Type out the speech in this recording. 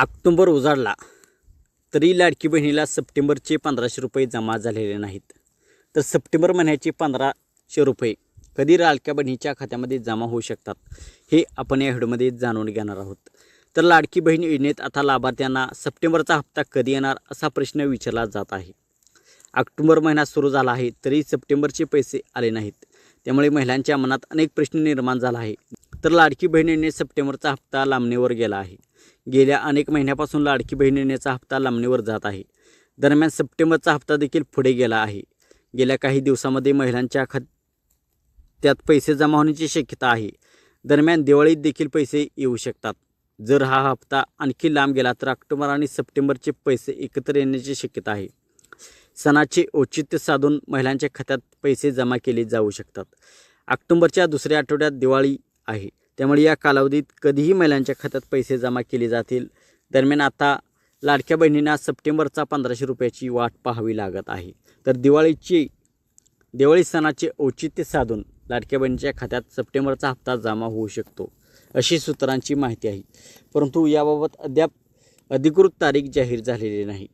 ऑक्टोंबर उजाडला तरी लाडकी बहिणीला सप्टेंबरचे पंधराशे रुपये जमा झालेले नाहीत. तर सप्टेंबर महिन्याचे पंधराशे रुपये कधी लाडक्या बहिणीच्या खात्यामध्ये जमा होऊ शकतात हे आपण या व्हिडिओमध्ये जाणून घेणार आहोत. तर लाडकी बहीण योजनेत आता लाभार्थ्यांना सप्टेंबरचा हप्ता कधी येणार असा प्रश्न विचारला जात आहे. ऑक्टोबर महिना सुरू झाला आहे तरी सप्टेंबरचे पैसे आले नाहीत. त्यामुळे महिलांच्या मनात अनेक प्रश्न निर्माण झाला आहे. तर लाडकी बहिणीने सप्टेंबरचा हप्ता लांबणीवर गेला आहे. गेल्या अनेक महिन्यापासून लाडकी बहिणीनेचा हप्ता लांबणीवर जात आहे. दरम्यान सप्टेंबरचा हप्ता देखील पुढे गेला आहे. गेल्या काही दिवसामध्ये महिलांच्या खात्यात पैसे जमा होण्याची शक्यता आहे. दरम्यान दिवाळीत देखील पैसे येऊ शकतात. जर हा हप्ता आणखी लांब गेला तर ऑक्टोबर आणि सप्टेंबरचे पैसे एकत्र येण्याची शक्यता आहे. सणाचे औचित्य साधून महिलांच्या खात्यात पैसे जमा केले जाऊ शकतात. ऑक्टोबरच्या दुसऱ्या आठवड्यात दिवाळी आहे. त्यामुळे या कालावधीत कधीही महिलांच्या खात्यात पैसे जमा केले जातील. दरम्यान आता लाडक्या बहिणींना सप्टेंबरचा पंधराशे रुपयाची वाट पाहावी लागत आहे. तर दिवाळीची दिवाळी सणाचे औचित्य साधून लाडक्या बहिणीच्या खात्यात सप्टेंबरचा हप्ता जमा होऊ शकतो अशी सूत्रांची माहिती आहे. परंतु याबाबत अद्याप अधिकृत तारीख जाहीर झालेली नाही.